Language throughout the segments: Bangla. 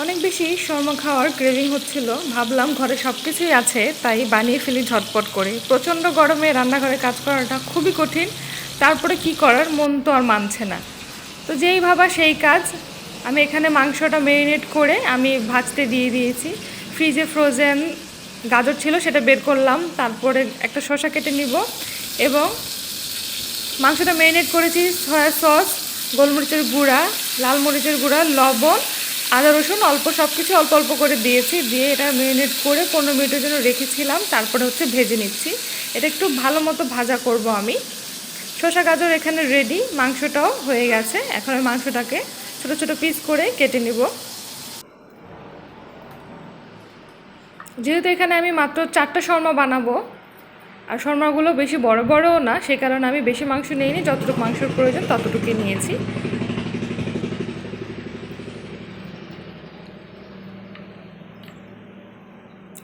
অনেক বেশি শর্মা খাওয়ার ক্রেভিং হচ্ছিল। ভাবলাম ঘরে সব কিছুই আছে, তাই বানিয়ে ফেলি ঝটপট করে। প্রচণ্ড গরমে রান্নাঘরে কাজ করাটা খুবই কঠিন, তারপরে কি করার মন তো আর মানছে না। তো যেই ভাবা সেই কাজ, আমি এখানে মাংসটা ম্যারিনেট করে আমি ভাজতে দিয়ে দিয়েছি। ফ্রিজে ফ্রোজেন গাজর ছিল সেটা বের করলাম, তারপরে একটা শসা কেটে নিব এবং মাংসটা ম্যারিনেট করেছি, সয়া সস, গোলমরিচের গুঁড়া, লাল মরিচের গুঁড়া, লবণ আদা, রসুন অল্প সব কিছু অল্প অল্প করে দিয়েছি। দিয়ে এটা ম্যারিনেট করে পনেরো মিনিটের জন্য রেখেছিলাম। তারপরে হচ্ছে ভেজে নিচ্ছি। এটা একটু ভালো মতো ভাজা করব আমি। শসা, গাজর এখানে রেডি মাংসটাও হয়ে গেছে। এখন আমি মাংসটাকে ছোটো ছোটো পিস করে কেটে নেব। যেহেতু এখানে আমি মাত্র চারটা শর্মা বানাবো, আর শর্মাগুলো বেশি বড় বড়ও না, সে কারণে আমি বেশি মাংস নিইনি। যতটুকু মাংসের প্রয়োজন ততটুকুই নিয়েছি।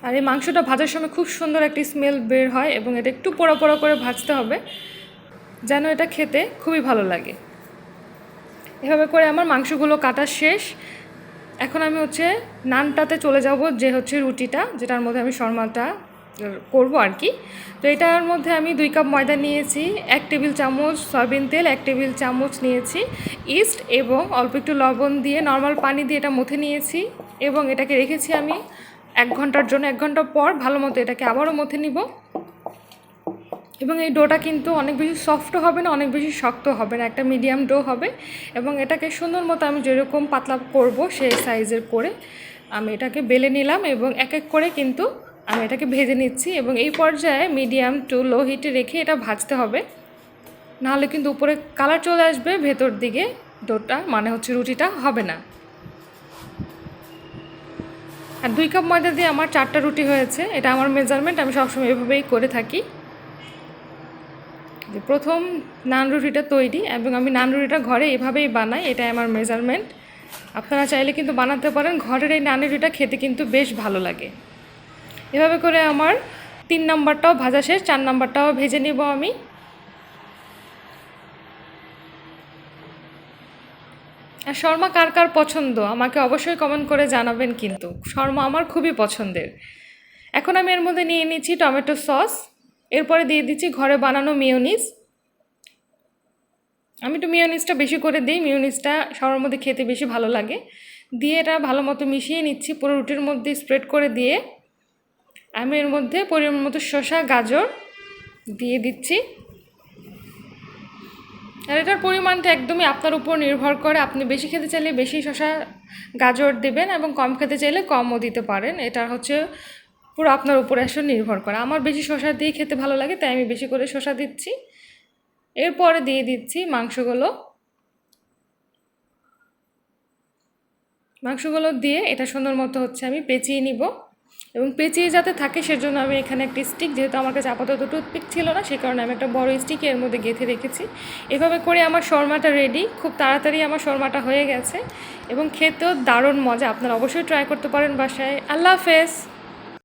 আর এই মাংসটা ভাজার সময় খুব সুন্দর একটি স্মেল বের হয় এবং এটা একটু পোড়া পোড়া করে ভাজতে হবে, যেন এটা খেতে খুবই ভালো লাগে। এভাবে করে আমার মাংসগুলো কাটা শেষ। এখন আমি হচ্ছে নানটাতে চলে যাব, যে হচ্ছে রুটিটা, যেটার মধ্যে আমি শর্মাটা করব আর কি। তো এটার মধ্যে আমি দুই কাপ ময়দা নিয়েছি, এক টেবিল চামচ সয়াবিন তেল, এক টেবিল চামচ নিয়েছি ইস্ট এবং অল্প একটু লবণ দিয়ে, নর্মাল পানি দিয়ে এটা মুথে নিয়েছি এবং এটাকে রেখেছি আমি এক ঘণ্টার জন্য, এক ঘণ্টা পর ভালো মতো এটাকে আবারও মথে নিব। এবং এই ডোটা কিন্তু অনেক বেশি সফটও হবে না, অনেক বেশি শক্ত হবে না, একটা মিডিয়াম ডো হবে। এবং এটাকে সুন্দর মতো আমি যেরকম পাতলা করব সেই সাইজের করে আমি এটাকে বেলে নিলাম এবং এক এক করে কিন্তু আমি এটাকে ভেজে নিচ্ছি। এবং এই পর্যায়ে মিডিয়াম টু লো হিটে রেখে এটা ভাজতে হবে। নাহলে কিন্তু উপরে কালার চলে আসবে, ভেতর দিকে ডোটা মানে হচ্ছে রুটিটা হবে না। আর দুই কাপ ময়দা দিয়ে আমার চারটা রুটি হয়েছে, এটা আমার মেজারমেন্ট আমি সবসময় এভাবেই করে থাকি। যে প্রথম নান রুটিটা তৈরি এবং আমি নান রুটিটা ঘরে এভাবেই বানাই, এটাই আমার মেজারমেন্ট আপনারা চাইলে কিন্তু বানাতে পারেন, ঘরের এই নান রুটিটা খেতে কিন্তু বেশ ভালো লাগে। এভাবে করে আমার তিন নাম্বারটাও ভাজা শেষ, চার নাম্বারটাও ভেজে নিব আমি। আর শর্মা কার কার পছন্দ? আমাকে অবশ্যই কমেন্ট করে জানাবেন কিন্তু। শর্মা আমার খুবই পছন্দের। এখন আমি এর মধ্যে নিয়ে নিচ্ছি টমেটো সস। এরপরে দিয়ে দিচ্ছি ঘরে বানানো মিওনিস আমি একটু মিওনিসটা বেশি করে দিই। মিওনিসটা সবার মধ্যে খেতে বেশি ভালো লাগে। দিয়ে এটা ভালো মতো মিশিয়ে নিচ্ছি। পুরো রুটির মধ্যে স্প্রেড করে দিয়ে আমি এর মধ্যে পরিমাণ মতো শসা, গাজর দিয়ে দিচ্ছি। আর এটার পরিমাণটা একদমই আপনার উপর নির্ভর করে। আপনি বেশি খেতে চাইলে বেশি শসা, গাজর দেবেন এবং কম খেতে চাইলে কমও দিতে পারেন। এটা হচ্ছে পুরো আপনার উপরে আসলে নির্ভর করে। আমার বেশি শসা দিয়ে খেতে ভালো লাগে, তাই আমি বেশি করে শসা দিচ্ছি। এরপরে দিয়ে দিচ্ছি মাংসগুলো। মাংসগুলো দিয়ে এটা সুন্দর মতো হচ্ছে আমি পেঁচিয়ে নিব। এবং পেঁচিয়ে যাতে থাকে সেজন্য আমি এখানে একটি স্টিক যেহেতু আমার কাছে আপাতত টুথপিক ছিল না সেই কারণে আমি একটা বড় স্টিক এর মধ্যে গেঁথে রেখেছি। এভাবে করে আমার শর্মাটা রেডি খুব তাড়াতাড়ি আমার শর্মাটা হয়ে গেছে এবং খেতেও দারুণ মজা, আপনারা অবশ্যই ট্রাই করতে পারেন বাসায়। আল্লাহ হাফেজ!